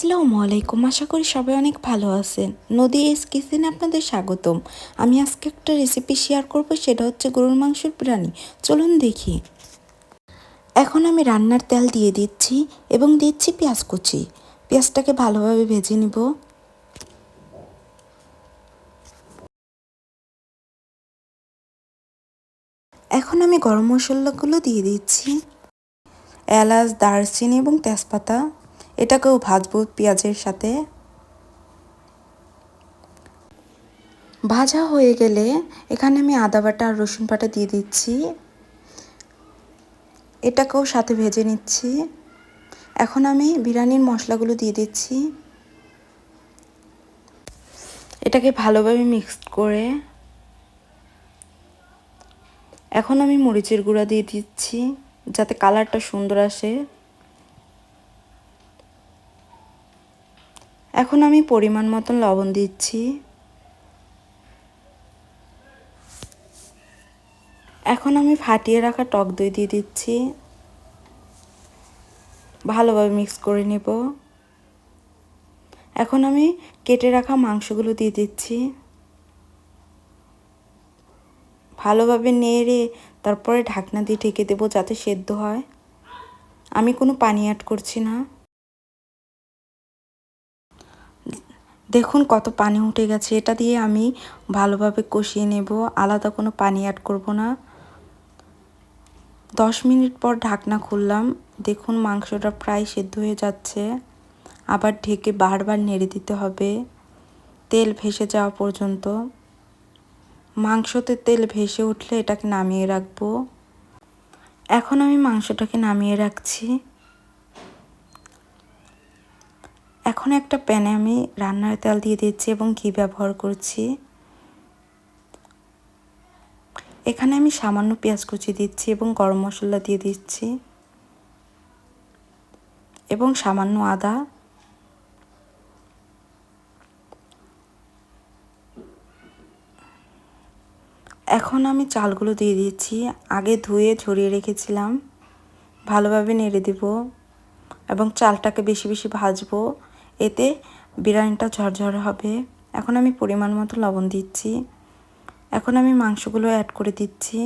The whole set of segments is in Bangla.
আসসালামু আলাইকুম। আশা করি সবাই অনেক ভালো আছেন। নদী এস কিচেনে আপনাদের স্বাগতম। আমি আজকে একটা রেসিপি শেয়ার করব, সেটা হচ্ছে গরুর মাংসের বিরিয়ানি। চলুন দেখি। এখন আমি রান্নার তেল দিয়ে দিচ্ছি এবং দিচ্ছি পেঁয়াজ কুচি। পেঁয়াজটাকে ভালোভাবে ভেজে নিব। এখন আমি গরম মশলাগুলো দিয়ে দিচ্ছি। এলাচ, দারচিনি এবং তেজপাতা। এটাকেও ভাজবো পেঁয়াজের সাথে। ভাজা হয়ে গেলে এখানে আমি আদা বাটা আর রসুন বাটা দিয়ে দিচ্ছি। এটাকেও সাথে ভেজে নিচ্ছি। এখন আমি বিরিয়ানির মশলাগুলো দিয়ে দিচ্ছি। এটাকে ভালোভাবে মিক্সড করে। এখন আমি মরিচের গুঁড়া দিয়ে দিচ্ছি যাতে কালারটা সুন্দর আসে। এখন আমি পরিমাণ মতন লবণ দিচ্ছি। এখন আমি ফাটিয়ে রাখা টক দই দিয়ে দিচ্ছি। ভালোভাবে মিক্স করে নেব। এখন আমি কেটে রাখা মাংসগুলো দিয়ে দিচ্ছি। ভালোভাবে নেড়ে তারপরে ঢাকনা দিয়ে ঢেকে দেবো যাতে সেদ্ধ হয়। আমি কোনো পানি অ্যাড করছি না। দেখুন কত পানি উঠে গেছে। এটা দিয়ে আমি ভালোভাবে কষিয়ে নেব। আলাদা কোনো পানি অ্যাড করব না। দশ মিনিট পর ঢাকনা খুললাম। দেখুন মাংসটা প্রায় সেদ্ধ হয়ে যাচ্ছে। আবার ঢেকে বারবার নেড়ে দিতে হবে। তেল ভেসে যাওয়া পর্যন্ত। মাংসতে তেল ভেসে উঠলে এটাকে নামিয়ে রাখব। এখন আমি মাংসটাকে নামিয়ে রাখছি। এখন একটা প্যানে আমি রান্নার তেল দিয়ে দিচ্ছি এবং ঘি ব্যবহার করছি। এখানে আমি সামান্য পেঁয়াজ কুচি দিচ্ছি এবং গরম মশলা দিয়ে দিচ্ছি। এবং সামান্য আদা। এখন আমি চালগুলো দিয়ে দিচ্ছি। আগে ধুয়ে ঝরিয়ে রেখেছিলাম। ভালোভাবে নেড়ে দেব এবং চালটাকে বেশি বেশি ভাজবো। এতে বিরিয়ানিটা ঝরঝরে হবে। এখন আমি পরিমাণ মতো লবণ দিচ্ছি। এখন আমি মাংসগুলো অ্যাড করে দিচ্ছি।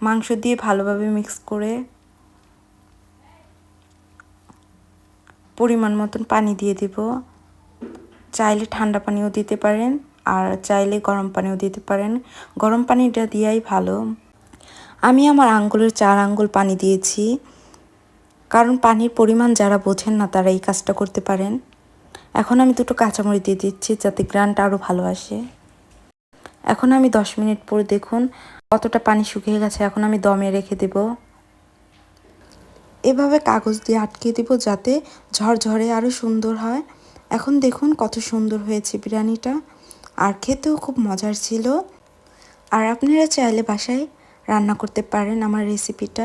মাংস দিয়ে ভালোভাবে মিক্স করে পরিমাণ মতন পানি দিয়ে দিব। চাইলে ঠান্ডা পানিও দিতে পারেন, আর চাইলে গরম পানিও দিতে পারেন। গরম পানিটা দিয়াই ভালো। আমি আমার আঙ্গুলের চার আঙ্গুল পানি দিয়েছি। কারণ পানির পরিমাণ যারা বোঝেন না, তারা এই কাজটা করতে পারেন। এখন আমি দুটো কাঁচামরিচ দিয়ে দিচ্ছি যাতে গ্রানটা আরও ভালো আসে। এখন আমি দশ মিনিট পরে দেখুন কতটা পানি শুকিয়ে গেছে, এখন আমি দমে রেখে দেব। এভাবে কাগজ দিয়ে আটকে দেব যাতে ঝরঝরে আরও সুন্দর হয়। এখন দেখুন কত সুন্দর হয়েছে বিরিয়ানিটা। আর খেতেও খুব মজার ছিল। আর আপনারা চাইলে বাসায় রান্না করতে পারেন আমার রেসিপিটা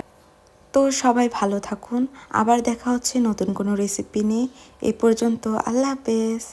তো সবাই ভালো থাকুন। আবার দেখা হচ্ছে নতুন কোনো রেসিপি নিয়ে। এই পর্যন্ত আল্লাহ হাফেজ।